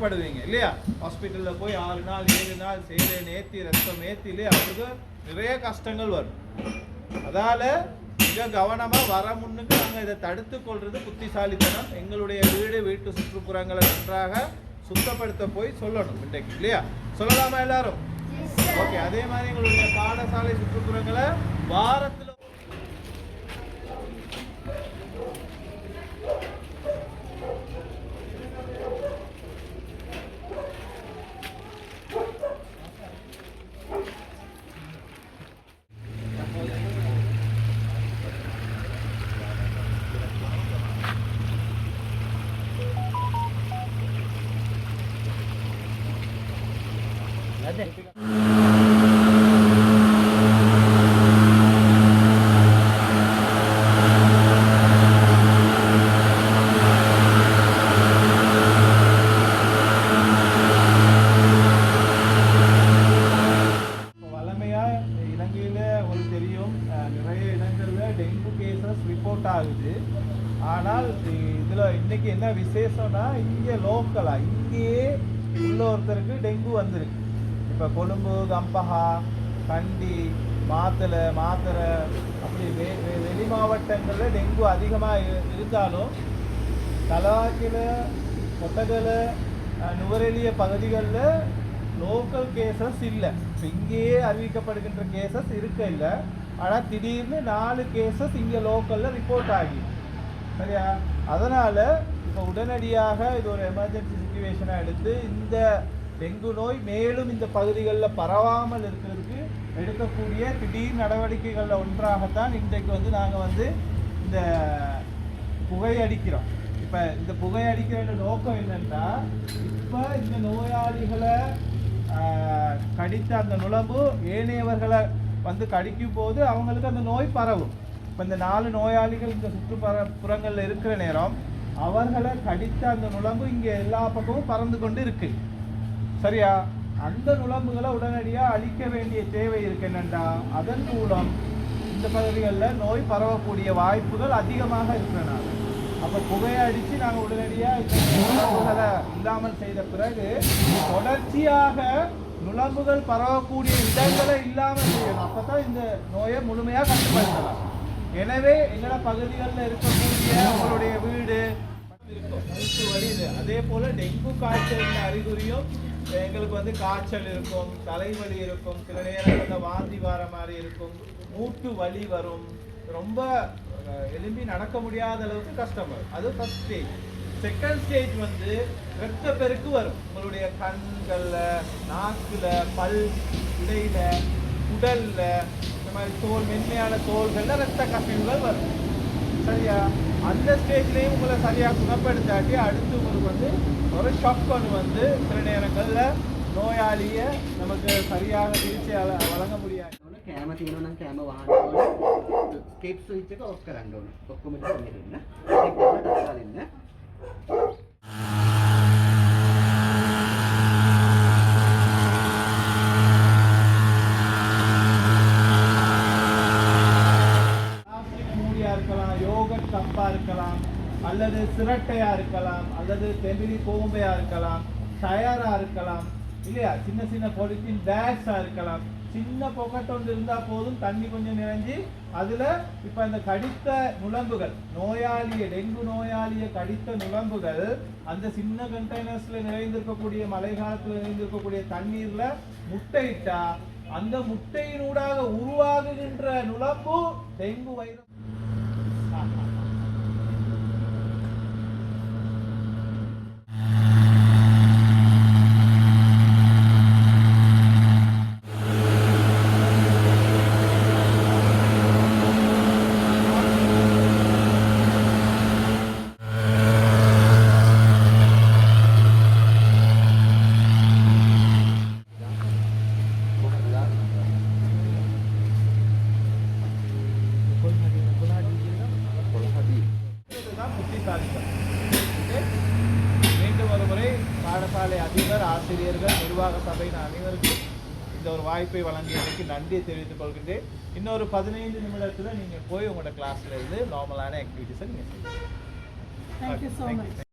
ஹாஸ்பிட்டல்ல போய் ஆறு நாள் ஏழு நாள் சேலை ஏத்தி ரத்தம் ஏத்திலே அவருக்கு நிறைய கஷ்டங்கள் வரும். அதால மிக கவனமா வர முன்னுக்கு நாங்க இதை தடுத்து கொள்றது புத்திசாலித்தனம். எங்களுடைய வீடு வீட்டு சுற்றுப்புறங்களை நன்றாக சுத்தப்படுத்த போய் சொல்லணும் இன்றைக்கு இல்லையா? சொல்லலாமா எல்லாரும்? ஓகே அதே மாதிரி எங்களுடைய பாடசாலை சுற்றுப்புறங்களை வாரத்துல வளமையா இலங்கையில உங்களுக்கு தெரியும் அஹ், நிறைய இடங்கள்ல டெங்கு கேசஸ் ரிப்போர்ட் ஆகுது. ஆனால் இதில் இன்னைக்கு என்ன விசேஷம்னா இங்கே லோக்கலாக இங்கேயே உள்ள ஒருத்தருக்கு டெங்கு வந்திருக்கு. இப்போ கொழும்பு கம்பஹா கண்டி மாத்தளை மாத்தரை அப்படி வெ- வெ- வெளி மாவட்டங்களில் டெங்கு அதிகமாக இரு- இருந்தாலும் தலவாக்கில கொட்டகல நுவரெளிய பகுதிகளில் லோக்கல் கேசஸ் இல்லை. இப்போ இங்கேயே அறிவிக்கப்படுகின்ற கேசஸ் இருக்க இல்லை. ஆனால் திடீர்னு நாலு கேசஸ் இங்கே லோக்கலில் ரிப்போர்ட் ஆகி. சரியா? அதனால் இப்போ உடனடியாக இது ஒரு எமர்ஜென்சி சுச்சுவேஷனாக எடுத்து இந்த டெங்கு நோய் மேலும் இந்த பகுதிகளில் பரவாமல் இருக்கிறதுக்கு எடுக்கக்கூடிய திடீர் நடவடிக்கைகளில் ஒன்றாகத்தான் இன்றைக்கு வந்து நாங்கள் வந்து இந்த புகையடிக்கிறோம் இப்போ இந்த புகை அடிக்கிற நோக்கம் என்னென்னா இப்போ இந்த நோயாளிகளை கடித்த அந்த நுழம்பு ஏனையவர்களை வந்து கடிக்கும் போது அவங்களுக்கு அந்த நோய் பரவும். இப்போ இந்த நாலு நோயாளிகள் இந்த சுற்றுப்புற புறங்களில் இருக்கிற நேரம் அவர்களை கடித்த அந்த நுழம்பு இங்கே எல்லா பக்கமும் பறந்து கொண்டு இருக்குது சரியா? அந்த நுழம்புகளை உடனடியாக அழிக்க வேண்டிய தேவை இருக்கு அதன் மூலம் இந்த பகுதிகளில் நோய் பரவக்கூடிய வாய்ப்புகள் அதிகமாக இருக்கிறனால அப்போ புகையை அடித்து நாங்கள் உடனடியாக இந்த இல்லாமல் செய்த பிறகு தொடர்ச்சியாக நுழம்புகள் பரவக்கூடிய இடங்களை இல்லாமல் செய்யணும். அப்போ தான் இந்த நோயை முழுமையாக கட்டுப்படுத்தலாம். எனவே எங்களோட பகுதிகளில் இருக்கக்கூடிய உங்களுடைய வீடு அதே போல டெங்கு காய்ச்சலின் அறிகுறியும் எங்களுக்கு வந்து காய்ச்சல் இருக்கும் தலைவலி இருக்கும் சில நேரங்களில் வாந்தி வர மாதிரி இருக்கும் மூட்டு வலி வரும். ரொம்ப எலும்பி நடக்க முடியாத அளவுக்கு கஷ்டம் வரும். அது ஃபர்ஸ்ட் ஸ்டேஜ் செகண்ட் ஸ்டேஜ் வந்து ரத்த பெருக்கு வரும். உங்களுடைய கண்களில் நாக்கில் பல் இடையில உடல்ல இந்த மாதிரி தோல் மென்மையான தோல்களில் ரத்த கசிவுகள் வரும். சரியா அந்த ஸ்டேஜ்லேயும் உங்களை சரியாக குணப்படுத்தாட்டி அடுத்து உங்களுக்கு வந்து ஒரு ஷாக் ஒன்று வந்து சில நேரங்களில் நோயாளியை நமக்கு சரியாக சிகிச்சை அள- வழங்க முடியாது ඕන කෑම තියෙනවා නම් කෑම වහන්න ඕන ස්කේප් ස්විච් එක ඔෆ් කරන්න ඕන ඔක්කොම ටික එළියට එන්න ඒක කරලා කතා දෙන්න கப்பாக கப்பா இருக்கலாம் அல்லது சிரட்டையா இருக்கலாம் அல்லது தெமிரி கோம்பையா இருக்கலாம் டயரா இருக்கலாம் இல்லையா? சின்ன சின்ன பொலித்தீன் பேக்ஸா இருக்கலாம். சின்ன பொக்கெட் ஒன்று இருந்தால் போதும் தண்ணி கொஞ்சம் நிறைஞ்சி அதில் இப்போ இந்த கடித்த நுழம்புகள் நோயாளியை டெங்கு நோயாளியை கடித்த நுழம்புகள் அந்த சின்ன கண்டெய்னர்ஸில் நிறைந்திருக்கக்கூடிய மழை காலத்தில் நிறைந்திருக்கக்கூடிய தண்ணீரில் முட்டையிட்டா அந்த முட்டையினூடாக உருவாகுகின்ற நுழம்பு டெங்கு வைரஸ் இதுதான் புத்திசாலித்தனம் ஓகே? மீண்டும் ஒரு முறை பாடசாலை அதிபர் ஆசிரியர்கள் நிர்வாக சபையின் அனைவருக்கும் இந்த ஒரு வாய்ப்பை வழங்கியதற்கு நன்றியை தெரிவித்துக் கொள்கின்றேன். இன்னொரு பதினைந்து நிமிடத்துல நீங்க போய் உங்களோட கிளாஸ்ல இருந்து நார்மலான ஆக்டிவிட்டிஸை நீங்க செய்யலாம்